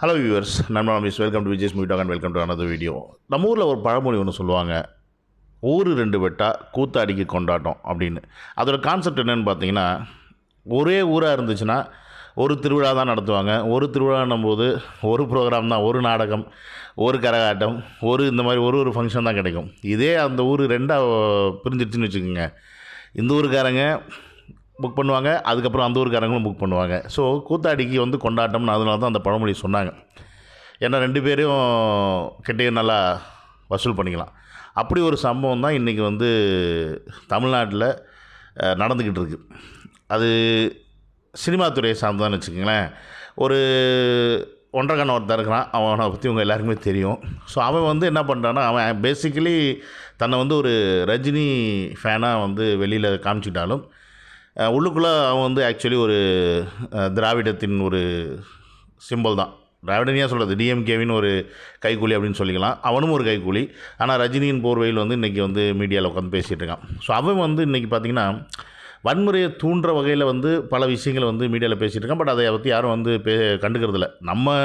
Hello viewers நண்பா miss welcome to Vijay's movie talk and welcome to another video நம்ம ஊரில் ஒரு பழமொழி ஒன்று சொல்லுவாங்க. ஊர் ரெண்டு வெட்டா கூத்தாடிக்கு கொண்டாட்டம் அப்படின்னு. அதோட கான்செப்ட் என்னென்னு பார்த்தீங்கன்னா ஒரே ஊராக இருந்துச்சுன்னா ஒரு திருவிழா தான் நடத்துவாங்க. ஒரு திருவிழான்னும் போது ஒரு ப்ரோக்ராம் தான் ஒரு நாடகம் ஒரு கரகாட்டம் ஒரு இந்த மாதிரி ஒரு ஒரு ஃபங்க்ஷன் தான் கிடைக்கும். இதே அந்த ஊர் ரெண்டாக பிரிஞ்சிடுச்சுன்னு வச்சுக்கோங்க. இந்த ஊருக்காரங்க புக் பண்ணுவாங்க. அதுக்கப்புறம் அந்த ஊருக்காரங்களும் புக் பண்ணுவாங்க. ஸோ கூத்தாடிக்கு வந்து கொண்டாட்டம்னு அதனால தான் அந்த பழமொழி சொன்னாங்க. ஏன்னா ரெண்டு பேரையும் கிட்டே நல்லா வசூல் பண்ணிக்கலாம். அப்படி ஒரு சம்பவம் தான் இன்றைக்கி வந்து தமிழ்நாட்டில் நடந்துக்கிட்டு இருக்கு. அது சினிமா துறையை சார்ந்ததான்னு வச்சுக்கோங்களேன். ஒரு ஒன்றரை ஒருத்தர் இருக்கிறான். அவனை பற்றி உங்கள் எல்லாருக்குமே தெரியும். ஸோ அவன் வந்து என்ன பண்ணுறான்னா அவன் பேசிக்கலி தன்னை வந்து ஒரு ரஜினி ஃபேனாக வந்து வெளியில் காமிச்சிட்டாலும் உள்ளுக்குள்ளே அவன் வந்து ஆக்சுவலி ஒரு திராவிடத்தின் ஒரு சிம்பல் தான். திராவிடனியாக சொல்கிறது டிஎம்கேவின் ஒரு கைக்கூலி அப்படின்னு சொல்லிக்கலாம். அவனும் ஒரு கைக்கூலி ஆனால் ரஜினியின் போர்வையில் வந்து இன்றைக்கி வந்து மீடியாவில் உட்காந்து பேசிகிட்டு இருக்கான். ஸோ அவன் வந்து இன்றைக்கி பார்த்திங்கன்னா வன்முறையை தூண்டுற வகையில் வந்து பல விஷயங்களை வந்து மீடியாவில் பேசிகிட்டு இருக்கான். பட் அதை பற்றி யாரும் வந்து பே கண்டுக்கிறதில்ல. நம்ம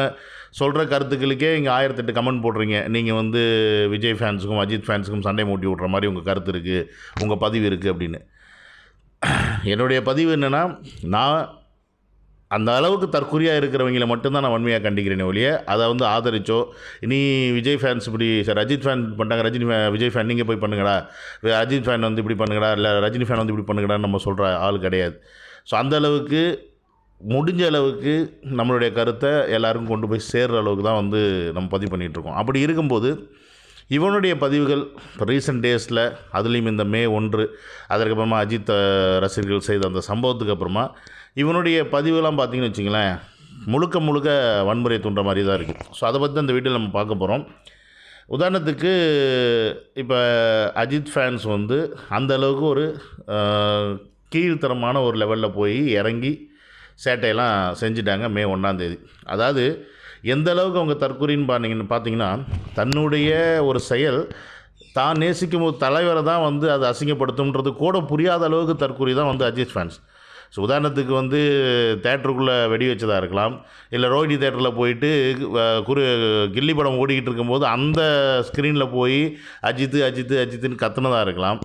சொல்கிற கருத்துக்களுக்கே இங்கே ஆயிரத்தெட்டு கமெண்ட் போடுறீங்க. நீங்கள் வந்து விஜய் ஃபேன்ஸுக்கும் அஜித் ஃபேன்ஸுக்கும் சண்டை மூட்டி விட்ற மாதிரி உங்கள் கருத்து இருக்குது உங்கள் பதிவு இருக்குது அப்படின்னு. என்னுடைய பதிவு என்னென்னா நான் அந்த அளவுக்கு தற்கொலையாக இருக்கிறவங்கள மட்டும்தான் நான் வன்மையாக கண்டிக்கிறேனே ஒழிய அதை வந்து ஆதரிச்சோ நீ விஜய் ஃபேன்ஸ் இப்படி சார் ஃபேன் பண்ணிட்டாங்க ரஜினி fan- விஜய் ஃபேன் நீங்கள் போய் பண்ணுங்கடா அஜித் ஃபேன் வந்து இப்படி பண்ணுங்கடா இல்லை ரஜினி ஃபேன் வந்து இப்படி பண்ணுங்கடான்னு நம்ம சொல்கிற ஆள் கிடையாது. ஸோ அந்த அளவுக்கு முடிஞ்ச அளவுக்கு நம்மளுடைய கருத்தை எல்லாருக்கும் கொண்டு போய் சேர்கிற அளவுக்கு தான் வந்து நம்ம பதிவு பண்ணிகிட்ருக்கோம் அப்படி இருக்கும்போது இவனுடைய பதிவுகள் இப்போ ரீசெண்ட் டேஸில் அதுலேயும் இந்த மே ஒன்று அதற்கப்புறமா அஜித் ரசிகர்கள் செய்த அந்த சம்பவத்துக்கு அப்புறமா இவனுடைய பதிவுலாம் பார்த்திங்கன்னு வச்சிங்களேன் முழுக்க முழுக்க வன்முறை தூண்டுற மாதிரி தான் இருக்குது ஸோ அதை பற்றி தான் இந்த நம்ம பார்க்க போகிறோம் உதாரணத்துக்கு இப்போ அஜித் ஃபேன்ஸ் வந்து அந்த அளவுக்கு ஒரு கீழ்த்தரமான ஒரு லெவலில் போய் இறங்கி சேட்டையெல்லாம் செஞ்சிட்டாங்க மே ஒன்றாந்தேதி அதாவது எந்த அளவுக்கு அவங்க தற்கொலைன்னு பார்த்தீங்கன்னு பார்த்தீங்கன்னா தன்னுடைய ஒரு செயல் தான் நேசிக்கும் ஒரு தலைவரை தான் வந்து அதை அசிங்கப்படுத்தும்ன்றது கூட புரியாத அளவுக்கு தற்கொலை தான் வந்து அஜித் ஃபேன்ஸ் ஸோ உதாரணத்துக்கு வந்து தேட்டருக்குள்ளே வெடி வச்சதாக இருக்கலாம் இல்லை ரோஹிணி தேட்டரில் போயிட்டு குரு கில்லி படம் ஓடிக்கிட்டு இருக்கும்போது அந்த ஸ்க்ரீனில் போய் அஜித்து அஜித்து அஜித்துன்னு கத்துனதாக இருக்கலாம்.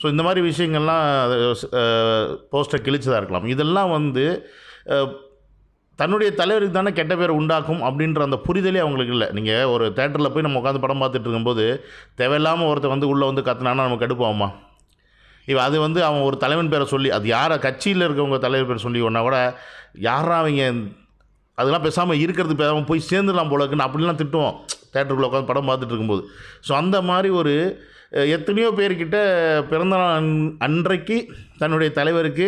ஸோ இந்த மாதிரி விஷயங்கள்லாம் போஸ்டர் கிழிச்சதாக இருக்கலாம். இதெல்லாம் வந்து தன்னுடைய தலைவருக்கு தானே கெட்ட பேர் உண்டாக்கும் அப்படின்ற அந்த புரிதலே அவங்களுக்கு இல்லை. நீங்கள் ஒரு தேட்டரில் போய் நம்ம உட்காந்து படம் பார்த்துட்டு இருக்கும்போது தேவையில்லாமல் ஒருத்தர் வந்து உள்ளே வந்து கத்துனானா நமக்கு கடுப்பாகுமா இப்போ அது வந்து அவன் ஒரு தலைவன் பேரை சொல்லி அது யாரை கட்சியில் இருக்கவங்க தலைவர் பேர் சொல்லி ஒன்றா கூட யாரா அவங்க அதெல்லாம் பேசாமல் இருக்கிறது பேசாமல் போய் சேர்ந்துடலாம் போல இருக்குன்னு அப்படிலாம் திட்டுவோம். தேட்டருக்குள்ளே உட்காந்து படம் பார்த்துட்டு இருக்கும்போது. ஸோ அந்த மாதிரி ஒரு எத்தனையோ பேர்கிட்ட பிறந்தநாள் அன்- அன்றைக்கு தன்னுடைய தலைவருக்கு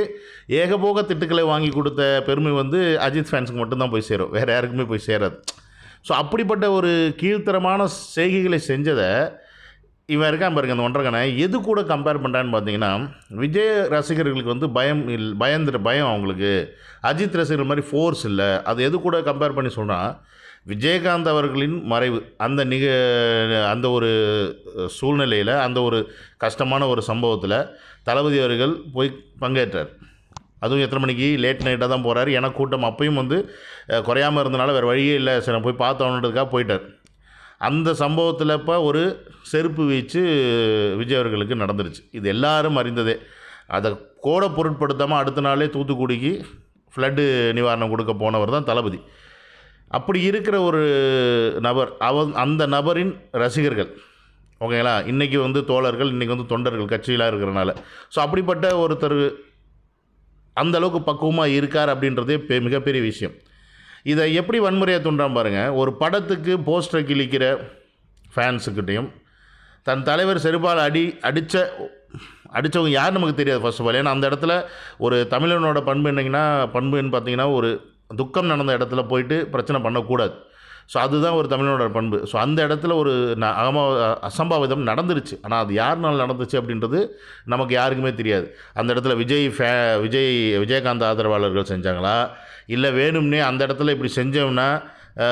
ஏகபோக திட்டுக்களை வாங்கி கொடுத்த பெருமை வந்து அஜித் ஃபேன்ஸுக்கு மட்டும்தான் போய் சேரும். வேறு யாருக்குமே போய் சேராது. ஸோ அப்படிப்பட்ட ஒரு கீழ்த்தரமான செய்கைகளை செஞ்சதை இவன் இருக்கான் பாருங்க அந்த ஒன்றரை எது கூட கம்பேர் பண்ணுறான்னு பார்த்தீங்கன்னா விஜய் ரசிகர்களுக்கு வந்து பயம் இல் பயந்துற பயம் அவங்களுக்கு. அஜித் ரசிகர்கள் மாதிரி ஃபோர்ஸ் இல்லை. அது எது கூட கம்பேர் பண்ணி சொன்னால் விஜயகாந்த் அவர்களின் மறைவு அந்த நிக அந்த ஒரு சூழ்நிலையில் அந்த ஒரு கஷ்டமான ஒரு சம்பவத்தில் தளபதி அவர்கள் போய் பங்கேற்றார். அதுவும் எத்தனை மணிக்கு? லேட் நைட்டாக தான் போகிறார் ஏன்னா கூட்டம் அப்பையும் வந்து குறையாமல் குறையாம இருந்தனால வேறு வழியே இல்லை. சரி போய் பார்த்தோன்றதுக்காக போயிட்டார். அந்த சம்பவத்தில் இப்போ ஒரு செருப்பு வீச்சு விஜய் அவர்களுக்கு நடந்துருச்சு. இது எல்லாரும் அறிந்ததே. அதை கூட பொருட்படுத்தாமல் அடுத்த நாளே தூத்துக்குடிக்கு ஃப்ளட்டு நிவாரணம் கொடுக்க போனவர் தான் தளபதி. அப்படி இருக்கிற ஒரு நபர் அவன் அந்த நபரின் ரசிகர்கள் ஓகேங்களா? இன்றைக்கி வந்து தோழர்கள் இன்றைக்கி வந்து தொண்டர்கள் கட்சியிலாக இருக்கிறனால. ஸோ அப்படிப்பட்ட ஒருத்தர் அந்த அளவுக்கு பக்குவமாக இருக்கார் அப்படின்றதே பெ மிகப்பெரிய விஷயம். இதை எப்படி வன்முறையை தூண்டாம பாருங்கள் ஒரு படத்துக்கு போஸ்டர் கிழிக்கிற ஃபேன்ஸுக்கிட்டையும் தன் தலைவர் செருப்பால் அடி அடித்த அடித்தவங்க யார் நமக்கு தெரியாது ஃபர்ஸ்ட் ஆஃப் ஆல் ஏன்னா அந்த இடத்துல ஒரு தமிழனோட பண்பு என்னங்கன்னா பண்புன்னு பார்த்தீங்கன்னா ஒரு துக்கம் நடந்த இடத்துல போயிட்டு பிரச்சனை பண்ணக்கூடாது. ஸோ அதுதான் ஒரு தமிழனோட பண்பு. ஸோ அந்த இடத்துல ஒரு ந அகமா அசம்பாவிதம் நடந்துருச்சு. ஆனால் அது யாருனால நடந்துச்சு அப்படின்றது நமக்கு யாருக்குமே தெரியாது. அந்த இடத்துல விஜய் ஃபே விஜய் விஜயகாந்த் ஆதரவாளர்கள் செஞ்சாங்களா? இல்லை வேணும்னே அந்த இடத்துல இப்படி செஞ்சோம்னா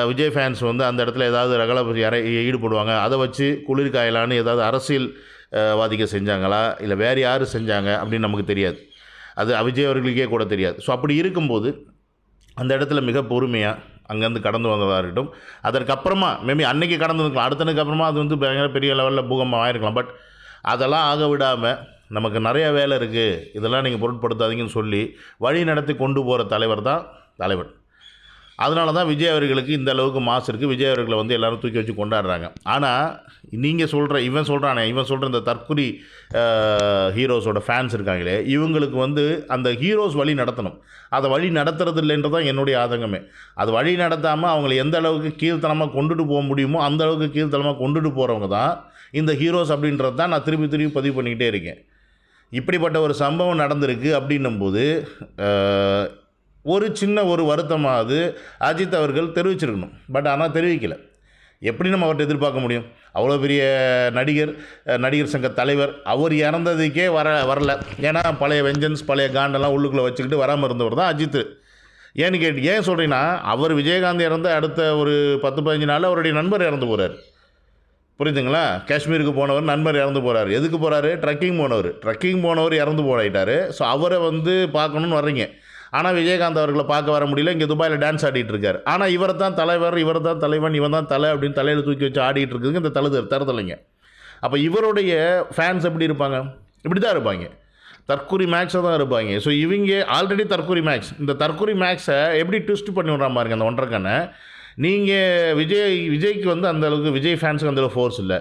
விஜய் ஃபேன்ஸ் வந்து அந்த இடத்துல ஏதாவது ரகல யாரை ஈடுபடுவாங்க. அதை வச்சு குளிர் காயலான்னு ஏதாவது அரசியல் வாதிக்க செஞ்சாங்களா? இல்லை வேறு யார் செஞ்சாங்க அப்படின்னு நமக்கு தெரியாது. அது விஜய் அவர்களுக்கே கூட தெரியாது. ஸோ அப்படி இருக்கும்போது அந்த இடத்துல மிக பொறுமையாக அங்கேருந்து கடந்து வந்ததாக இருக்கட்டும் அதற்கப்புறமா மேபி அன்னைக்கு கடந்து வந்துக்கலாம் அடுத்தனுக்கு அப்புறமா அது வந்து பயங்கர பெரிய லெவலில் பூகம்பம் ஆயிருக்கலாம். பட் அதெல்லாம் ஆக விடாமல் நமக்கு நிறைய வேலை இருக்குது இதெல்லாம் நீங்கள் பொருட்படுத்தாதீங்கன்னு சொல்லி வழி நடத்தி கொண்டு போகிற தலைவர் தான் தலைவர் அதனால தான் விஜய் அவர்களுக்கு இந்த அளவுக்கு மாசு இருக்குது விஜய் அவர்களை வந்து எல்லோரும் தூக்கி வச்சு கொண்டாடுறாங்க. ஆனால் நீங்கள் சொல்கிற இவன் சொல்கிறானே இவன் சொல்கிற இந்த தற்குறி ஹீரோஸோட ஃபேன்ஸ் இருக்காங்களே இவங்களுக்கு வந்து அந்த ஹீரோஸ் வழி நடத்தணும். அதை வழி நடத்துறது இல்லைன்றது தான் என்னுடைய ஆதங்கமே. அது வழி நடத்தாமல் அவங்களை எந்த அளவுக்கு கீழ்த்தனமாக கொண்டுட்டு போக முடியுமோ அந்த அளவுக்கு கீழ்த்தனமாக கொண்டுட்டு போகிறவங்க தான் இந்த ஹீரோஸ் அப்படின்றது தான் நான் திருப்பி திருப்பி பதிவு பண்ணிக்கிட்டே இருக்கேன். இப்படிப்பட்ட ஒரு சம்பவம் நடந்திருக்கு அப்படின்னும்போது ஒரு சின்ன ஒரு வருத்தமாவது அஜித் அவர்கள் தெரிவிச்சிருக்கணும். பட் ஆனால் தெரிவிக்கலை. எப்படி நம்ம அவர்கிட்ட எதிர்பார்க்க முடியும்? அவ்வளோ பெரிய நடிகர் நடிகர் சங்க தலைவர் அவர் இறந்ததுக்கே வர வரல. ஏன்னா பழைய வெஞ்சன்ஸ் பழைய காண்டெல்லாம் உள்ளுக்குள்ளே வச்சுக்கிட்டு வராமல் இருந்தவர் தான் அஜித். ஏன்னு கேட்டு ஏன் சொல்கிறீங்கன்னா அவர் விஜயகாந்த் இறந்த அடுத்த ஒரு பத்து பதினஞ்சு நாளில் அவருடைய நண்பர் இறந்து போகிறார் புரியுதுங்களா காஷ்மீருக்கு போனவர் நண்பர் இறந்து போகிறார் எதுக்கு போகிறாரு ட்ரக்கிங் போனவர். ட்ரக்கிங் போனவர் இறந்து போயிட்டார். ஸோ அவரை வந்து பார்க்கணுன்னு வர்றீங்க. ஆனால் விஜயகாந்த் அவர்களை பார்க்க வர முடியல. இங்கே துபாயில் டான்ஸ் ஆடிட்டு இருக்காரு ஆனால் இவர் தான் தலைவர் இவர் தான் தலைவன் இவன் தான் தலை அப்படின்னு தலையில் தூக்கி வச்சு ஆடிட்டு இருக்குதுங்க இந்த தலை தரதலைங்க. அப்போ இவருடைய ஃபேன்ஸ் எப்படி இருப்பாங்க? இப்படி தான் இருப்பாங்க. தற்கூரி மேக்ஸை தான் இருப்பாங்க. ஸோ இவங்க ஆல்ரெடி தற்கூரி மேக்ஸ் இந்த தற்கூரி மேக்ஸை எப்படி ட்விஸ்ட் பண்ணி விட்றான் பாருங்க அந்த ஒன்றரை நீங்கள் விஜய் விஜய்க்கு வந்து அந்த அளவுக்கு விஜய் ஃபேன்ஸுக்கு அந்த அளவுக்கு ஃபோர்ஸ் இல்லை.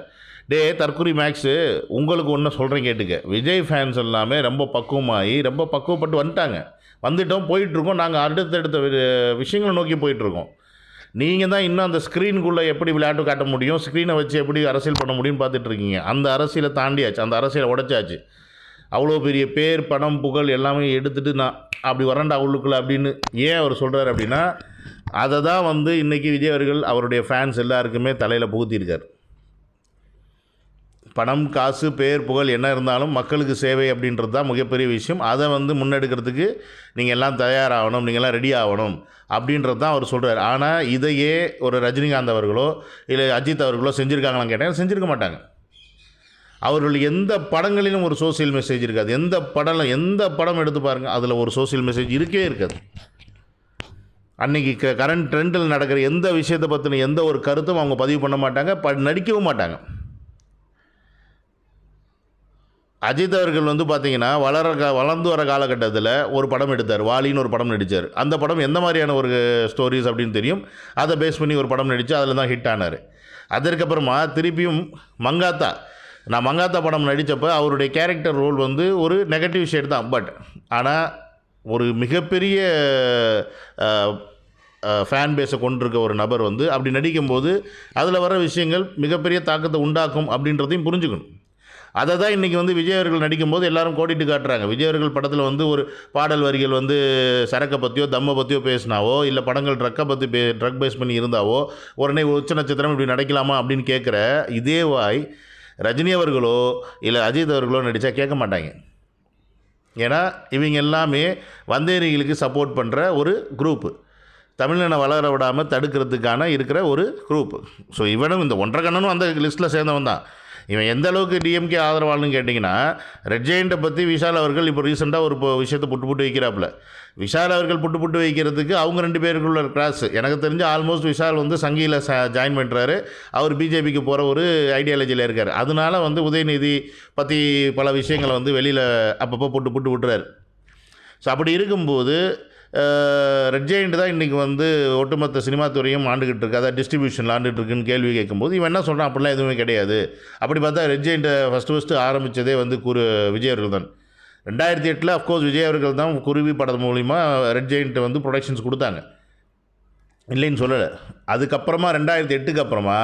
டே தற்கூரி மேக்ஸு உங்களுக்கு ஒன்று சொல்கிறேன் கேட்டுக்க. விஜய் ஃபேன்ஸ் எல்லாமே ரொம்ப பக்குவமாகி ரொம்ப பக்குவப்பட்டு வந்துட்டாங்க. வந்துட்டோம் போயிட்டுருக்கோம். நாங்கள் அடுத்தடுத்த விஷயங்களை நோக்கி போயிட்டுருக்கோம். நீங்கள் தான் இன்னும் அந்த ஸ்க்ரீனுக்குள்ளே எப்படி விளையாட்டு காட்ட முடியும் ஸ்க்ரீனை வச்சு எப்படி அரசியல் பண்ண முடியும்னு பார்த்துட்ருக்கீங்க அந்த அரசியலை தாண்டியாச்சு அந்த அரசியலை உடைச்சாச்சு. அவ்வளோ பெரிய பேர் பணம் புகழ் எல்லாமே எடுத்துகிட்டு நான் அப்படி வரண்டா உள்ளுக்குள்ள அப்படின்னு ஏன் அவர் சொல்கிறார் அப்படின்னா அதை தான் வந்து இன்றைக்கி விஜய் அவர்கள் அவருடைய ஃபேன்ஸ் எல்லாருக்குமே தலையில் புகுத்தியிருக்கார். பணம் காசு பேர் புகழ் என்ன இருந்தாலும் மக்களுக்கு சேவை அப்படின்றது தான் மிகப்பெரிய விஷயம். அதை வந்து முன்னெடுக்கிறதுக்கு நீங்கள் எல்லாம் தயாராகணும் நீங்கள் எல்லாம் ரெடி ஆகணும் அப்படின்றது தான் அவர் சொல்கிறார் ஆனால் இதையே ஒரு ரஜினிகாந்த் அவர்களோ இல்லை அஜித் அவர்களோ செஞ்சுருக்காங்களான்னு கேட்டால் செஞ்சுருக்க மாட்டாங்க. அவர்கள் எந்த படங்களிலும் ஒரு சோஷியல் மெசேஜ் இருக்காது. எந்த படம் எந்த படம் எடுத்து பாருங்கள் அதில் ஒரு சோஷியல் மெசேஜ் இருக்கவே இருக்காது. அன்றைக்கி க கரண்ட் ட்ரெண்டில் நடக்கிற எந்த விஷயத்தை பற்றின எந்த ஒரு கருத்தும் அவங்க பதிவு பண்ண மாட்டாங்க ப நடிக்கவும் மாட்டாங்க. அஜித் அவர்கள் வந்து பார்த்தீங்கன்னா வளர கா வளர்ந்து வர காலகட்டத்தில் ஒரு படம் எடுத்தார். வாலின்னு ஒரு படம் நடித்தார் அந்த படம் எந்த மாதிரியான ஒரு ஸ்டோரிஸ் அப்படின்னு தெரியும். அதை பேஸ் பண்ணி ஒரு படம் நடித்து அதில் தான் ஹிட் ஆனார். அதற்கப்புறமா திருப்பியும் மங்காத்தா. நான் மங்காத்தா படம் நடித்தப்போ அவருடைய கேரக்டர் ரோல் வந்து ஒரு நெகட்டிவ் ஷேட் தான். பட் ஆனால் ஒரு மிகப்பெரிய ஃபேன் பேஸை கொண்டிருக்க ஒரு நபர் வந்து அப்படி நடிக்கும்போது அதில் வர விஷயங்கள் மிகப்பெரிய தாக்கத்தை உண்டாக்கும் அப்படின்றதையும் புரிஞ்சுக்கணும். அதை தான் இன்றைக்கி வந்து விஜய் அவர்கள் நடிக்கும்போது எல்லாரும் கோடிட்டு காட்டுறாங்க. விஜய் அவர்கள் படத்தில் வந்து ஒரு பாடல் வரிகள் வந்து சரக்கை பற்றியோ தம்மை பற்றியோ பேசினாவோ இல்லை படங்கள் ட்ரக்கை பற்றி பே ட்ரக் பேஸ் பண்ணி இருந்தாவோ உடனே உச்ச நட்சத்திரம் இப்படி நடக்கலாமா அப்படின்னு கேட்குற இதே வாய் ரஜினி அவர்களோ இல்லை அஜித் அவர்களோ நடித்தா கேட்க மாட்டாங்க. ஏன்னா இவங்க எல்லாமே வந்தேரிகளுக்கு சப்போர்ட் பண்ணுற ஒரு குரூப்பு தமிழினை வளர விடாமல் தடுக்கிறதுக்கான இருக்கிற ஒரு குரூப் ஸோ இவனும் இந்த ஒன்றரை கண்ணனும் அந்த லிஸ்ட்டில் சேர்ந்தவன் தான் இவன் எந்த அளவுக்கு டிஎம்கே ஆதரவாளன்னு கேட்டிங்கன்னா ரெட் ஜெயிண்ட்டை பற்றி விஷால் அவர்கள் இப்போ ரீசெண்டாக ஒரு இப்போ விஷயத்தை புட்டு புட்டு வைக்கிறாப்புல. விஷால் அவர்கள் புட்டு புட்டு வைக்கிறதுக்கு அவங்க ரெண்டு பேருக்குள்ள கிராஸ் எனக்கு தெரிஞ்சு ஆல்மோஸ்ட் விஷால் வந்து சங்கியில் ச ஜாயின் பண்ணுறாரு அவர் பிஜேபிக்கு போகிற ஒரு ஐடியாலஜியில் இருக்கார். அதனால வந்து உதயநிதி பற்றி பல விஷயங்களை வந்து வெளியில் அப்பப்போ புட்டு புட்டு விட்டுறாரு. ஸோ அப்படி இருக்கும்போது ரெட் ஜெயிண்ட் தான் இன்றைக்கி வந்து ஒட்டுமொத்த சினிமா துறையும் ஆண்டுகிட்டு இருக்கு. அதாவது டிஸ்ட்ரிபியூஷனில் ஆண்டுகிட்டு இருக்குன்னு கேள்வி கேட்கும்போது இவன் என்ன சொல்கிறான் அப்படிலாம் எதுவுமே கிடையாது. அப்படி பார்த்தா ரெட் ஜெயிண்ட்டை ஃபஸ்ட்டு ஃபஸ்ட்டு ஆரம்பித்ததே வந்து குரு விஜய் அவர்கள் தான். ரெண்டாயிரத்தி எட்டில் அஃப்கோர்ஸ் விஜய் அவர்கள் தான் குருவி படம் மூலிமா ரெட் ஜெயிண்ட்டை வந்து ப்ரொடக்ஷன்ஸ் கொடுத்தாங்க. இல்லைன்னு சொல்லலை. அதுக்கப்புறமா ரெண்டாயிரத்தி எட்டுக்கு அப்புறமா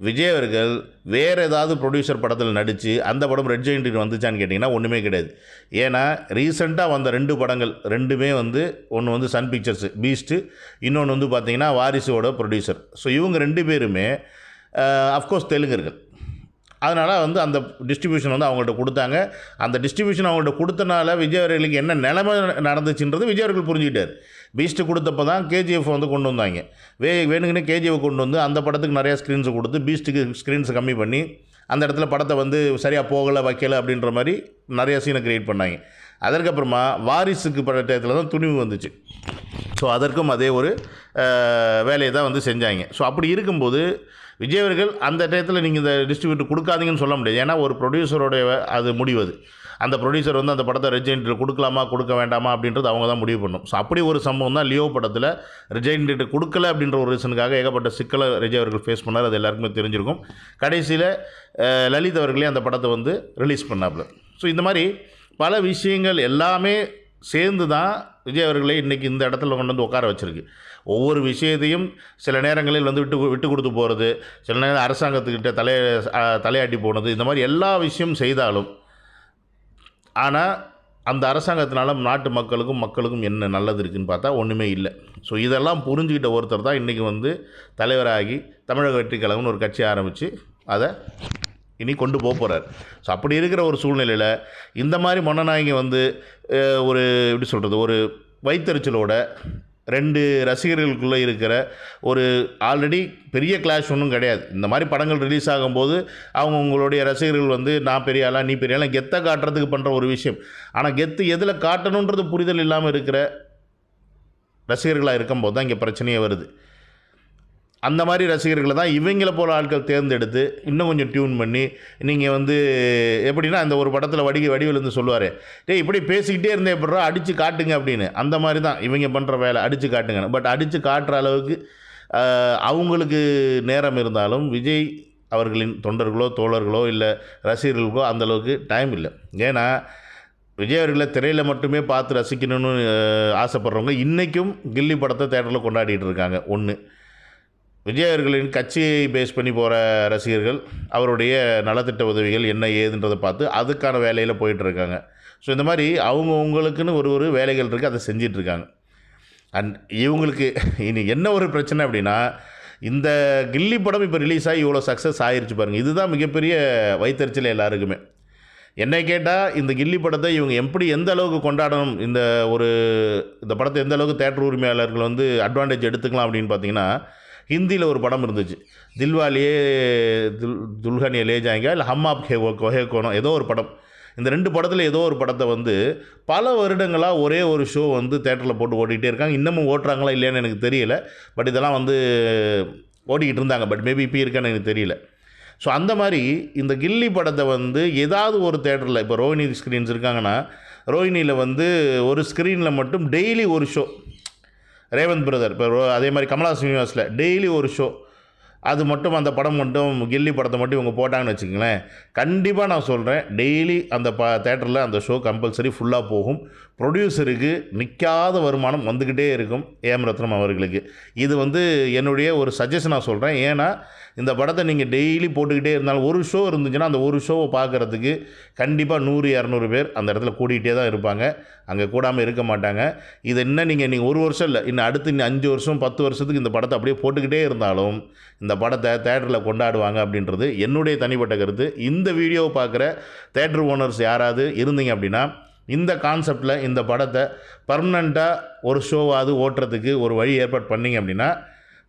விஜய் அவர்கள் வேறு ஏதாவது ப்ரொடியூசர் படத்தில் நடித்து அந்த படம் ரெட் ஜெயின்ட் வந்துச்சான்னு கேட்டிங்கன்னா ஒன்றுமே கிடையாது. ஏன்னா ரீசெண்டாக வந்த ரெண்டு படங்கள் ரெண்டுமே வந்து ஒன்று வந்து சன் பிக்சர்ஸு பீஸ்ட்டு இன்னொன்று வந்து பார்த்திங்கன்னா வாரிசோட ப்ரொடியூசர் ஸோ இவங்க ரெண்டு பேருமே அஃப்கோர்ஸ் தெலுங்கர்கள். அதனால் வந்து அந்த டிஸ்ட்ரிபியூஷன் வந்து அவங்கள்ட்ட கொடுத்தாங்க. அந்த டிஸ்ட்ரிபியூஷன் அவங்கள்ட்ட கொடுத்தனால விஜய் அவர்களுக்கு என்ன நிலைமை நடந்துச்சுன்றது விஜய் அவர்கள் புரிஞ்சுக்கிட்டார். பீஸ்ட்டு கொடுத்தப்போ தான் கேஜிஎஃப் வந்து கொண்டு வந்தாங்க. வே வேணுங்கன்னு கேஜிஎஃப் கொண்டு வந்து அந்த படத்துக்கு நிறையா ஸ்க்ரீன்ஸை கொடுத்து பீஸ்ட்டுக்கு ஸ்க்ரீன்ஸை கம்மி பண்ணி அந்த இடத்துல படத்தை வந்து சரியாக போகலை வைக்கலை அப்படின்ற மாதிரி நிறையா சீனை க்ரியேட் பண்ணாங்க. அதற்கப்புறமா வாரிசுக்கு படத்தில் தான் துணிவு வந்துச்சு. ஸோ அதற்கும் அதே ஒரு வேலையை தான் வந்து செஞ்சாங்க. ஸோ அப்படி இருக்கும்போது விஜய் அவர்கள் அந்த டயத்தில் நீங்கள் இந்த டிஸ்ட்ரிபியூட்டர் கொடுக்காதீங்கன்னு சொல்ல முடியாது. ஏன்னா ஒரு ப்ரொடியூசருடைய அது முடிவு அது அந்த ப்ரொடியூசர் வந்து அந்த படத்தை ரெஜென்டில் கொடுக்கலாமா கொடுக்க வேண்டாமா அப்படின்றது அவங்க தான் முடிவு பண்ணும். ஸோ அப்படி ஒரு சம்பவம் தான் லியோ படத்தில் ரெஜென்டிட்டு கொடுக்கல அப்படின்ற ஒரு ரீசனுக்காக ஏகப்பட்ட சிக்கலை விஜய் அவர்கள் ஃபேஸ் பண்ணார். அது எல்லாருக்குமே தெரிஞ்சிருக்கும். கடைசியில் லலித் அவர்களே அந்த படத்தை வந்து ரிலீஸ் பண்ணாப்புல. ஸோ இந்த மாதிரி பல விஷயங்கள் எல்லாமே சேர்ந்து தான் விஜய் அவர்களை இன்றைக்கி இந்த இடத்துல கொண்டு வந்து உட்கார வச்சுருக்கு. ஒவ்வொரு விஷயத்தையும் சில நேரங்களில் வந்து விட்டு விட்டு கொடுத்து போகிறது சில நேரம் அரசாங்கத்துக்கிட்ட தலைய தலையாட்டி போனது இந்த மாதிரி எல்லா விஷயம் செய்தாலும் ஆனால் அந்த அரசாங்கத்தினால நாட்டு மக்களுக்கும் மக்களுக்கும் என்ன நல்லது இருக்குதுன்னு பார்த்தா ஒன்றுமே இல்லை. ஸோ இதெல்லாம் புரிஞ்சுக்கிட்ட ஒருத்தர் தான் இன்றைக்கி வந்து தலைவராகி தமிழக வெற்றி கழகம்னு ஒரு கட்சி ஆரம்பித்து அதை இனி கொண்டு போக போகிறார் ஸோ அப்படி இருக்கிற ஒரு சூழ்நிலையில் இந்த மாதிரி மன்னநாயகி வந்து ஒரு எப்படி சொல்கிறது ஒரு வைத்தறிச்சலோட ரெண்டு ரசிகர்களுக்குள்ளே இருக்கிற ஒரு ஆல்ரெடி பெரிய கிளாஷ் ஒன்றும் கிடையாது. இந்த மாதிரி படங்கள் ரிலீஸ் ஆகும்போது அவங்க உங்களுடைய ரசிகர்கள் வந்து நான் பெரிய ஆளா நீ பெரிய ஆளா கெத்தை காட்டுறதுக்கு பண்ணுற ஒரு விஷயம். ஆனால் கெத்து எதில் காட்டணுன்றது புரிதல் இல்லாமல் இருக்கிற ரசிகர்களாக இருக்கும்போது தான் இங்கே பிரச்சனையே வருது. அந்த மாதிரி ரசிகர்களை தான் இவங்கள போல ஆட்கள் தேர்ந்தெடுத்து இன்னும் கொஞ்சம் டியூன் பண்ணி நீங்கள் வந்து எப்படின்னா அந்த ஒரு படத்தில் வடிக வடிவில் இருந்து சொல்லுவார் டேய் இப்படி பேசிக்கிட்டே இருந்தே எப்படா அடித்து காட்டுங்க அப்படின்னு. அந்த மாதிரி தான். இவங்க பண்ணுற வேலை அடித்து காட்டுங்க. பட் அடித்து காட்டுற அளவுக்கு அவங்களுக்கு நேரம் இருந்தாலும் விஜய் அவர்களின் தொண்டர்களோ தோழர்களோ இல்லை ரசிகர்களுக்கோ அந்த அளவுக்கு டைம் இல்லை. ஏன்னா விஜய் அவர்களை திரையில் மட்டுமே பார்த்து ரசிக்கணும்னு ஆசைப்பட்றவங்க இன்றைக்கும் கில்லி படத்தை தேட்டரில் கொண்டாடிட்டு இருக்காங்க. ஒன்று விஜய் அவர்களின் கட்சியை பேஸ் பண்ணி போகிற ரசிகர்கள் அவருடைய நலத்திட்ட உதவிகள் என்ன ஏதுன்றதை பார்த்து அதுக்கான வேலையில் போயிட்டுருக்காங்க. ஸோ இந்த மாதிரி அவங்கவுங்களுக்குன்னு ஒரு ஒரு வேலைகள் இருக்குது அதை செஞ்சிட்ருக்காங்க. அண்ட் இவங்களுக்கு இனி என்ன ஒரு பிரச்சனை அப்படின்னா இந்த கில்லி படம் இப்போ ரிலீஸ் ஆகி இவ்வளோ சக்ஸஸ் ஆயிடுச்சு பாருங்கள் இதுதான் மிகப்பெரிய வைத்தறிச்சல் எல்லாருக்குமே. என்னை கேட்டால் இந்த கில்லி படத்தை இவங்க எப்படி எந்த அளவுக்கு கொண்டாடணும் இந்த ஒரு இந்த படத்தை எந்த அளவுக்கு தேட்டர் உரிமையாளர்கள் வந்து அட்வான்டேஜ் எடுத்துக்கலாம் அப்படின்னு பார்த்தீங்கன்னா ஹிந்தியில் ஒரு படம் இருந்துச்சு. தில்வாலியே துல் துல்ஹனிய லே ஜாங்க இல்லை ஹம்மாப் ஹே கொஹே கோனம் ஏதோ ஒரு படம். இந்த ரெண்டு படத்தில் ஏதோ ஒரு படத்தை வந்து பல வருடங்களாக ஒரே ஒரு ஷோ வந்து தேட்டரில் போட்டு ஓடிக்கிட்டே இருக்காங்க. இன்னமும் ஓட்டுறாங்களா இல்லையான்னு எனக்கு தெரியல. பட் இதெல்லாம் வந்து ஓடிக்கிட்டு இருந்தாங்க. பட் மேபி இப்போ இருக்கான்னு எனக்கு தெரியல. ஸோ அந்த மாதிரி இந்த கில்லி படத்தை வந்து ஏதாவது ஒரு தேட்டரில் இப்போ ரோஹிணி ஸ்க்ரீன்ஸ் இருக்காங்கன்னா ரோஹிணியில் வந்து ஒரு ஸ்க்ரீனில் மட்டும் டெய்லி ஒரு ஷோ ரேவந்த் பிரதர் இப்போ அதே மாதிரி கமலா யூனிவர்ஸில் டெய்லி ஒரு ஷோ அது மட்டும் அந்த படம் மட்டும் கில்லி படத்தை மட்டும் இவங்க போட்டாங்கன்னு வச்சுக்கங்களேன். கண்டிப்பாக நான் சொல்கிறேன் டெய்லி அந்த ப தேட்டரில் அந்த ஷோ கம்பல்சரி ஃபுல்லாக போகும். ப்ரொடியூசருக்கு நிற்காத வருமானம் வந்துக்கிட்டே இருக்கும் ஏம் ரத்னம் அவர்களுக்கு. இது வந்து என்னுடைய ஒரு சஜஷனாக சொல்கிறேன் ஏன்னா இந்த படத்தை நீங்கள் டெய்லி போட்டுக்கிட்டே இருந்தாலும் ஒரு ஷோ இருந்துச்சுன்னா அந்த ஒரு ஷோவை பார்க்குறதுக்கு கண்டிப்பாக நூறு இரநூறு பேர் அந்த இடத்துல கூட்டிகிட்டே தான் இருப்பாங்க. அங்கே கூடாமல் இருக்க மாட்டாங்க. இது என்ன நீங்கள் நீங்கள் ஒரு வருஷம் இல்லை இன்னும் அடுத்து இன்னும் அஞ்சு வருஷம் பத்து வருஷத்துக்கு இந்த படத்தை அப்படியே போட்டுக்கிட்டே இருந்தாலும் இந்த படத்தை தேட்டரில் கொண்டாடுவாங்க அப்படின்றது என்னுடைய தனிப்பட்ட கருத்து. இந்த வீடியோவை பார்க்குற தேட்டர் ஓனர்ஸ் யாராவது இருந்தீங்க அப்படின்னா இந்த கான்செப்டில் இந்த படத்தை பர்மனண்ட்டாக ஒரு ஷோவாவது ஓட்டுறதுக்கு ஒரு வழி ஏற்பாடு பண்ணீங்க அப்படின்னா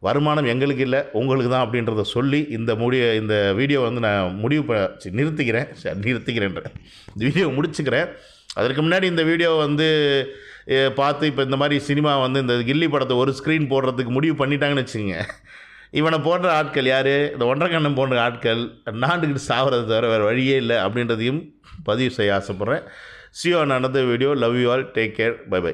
வருமானம் எங்களுக்கு இல்லை உங்களுக்கு தான் அப்படின்றத சொல்லி இந்த முடிய இந்த வீடியோ வந்து நான் முடிவு ப சி, நிறுத்திக்கிறேன். சரி, நிறுத்திக்கிறேன்ற. இந்த வீடியோ முடிச்சுக்கிறேன். அதற்கு முன்னாடி இந்த வீடியோ வந்து பார்த்து இப்போ இந்த மாதிரி சினிமா வந்து இந்த கில்லி படத்தை ஒரு ஸ்க்ரீன் போடுறதுக்கு முடிவு பண்ணிட்டாங்கன்னு வச்சுக்கோங்க. இவனை போன்ற ஆட்கள் யார்? இந்த ஒன்றக்கண்ணம் போன்ற ஆட்கள் நாண்டுக்கிட்டு சாவறது தவிர வேறு வழியே இல்லை அப்படின்றதையும் பதிவு செய்ய ஆசைப்பட்றேன். சியோ நடந்த video love you all take care bye bye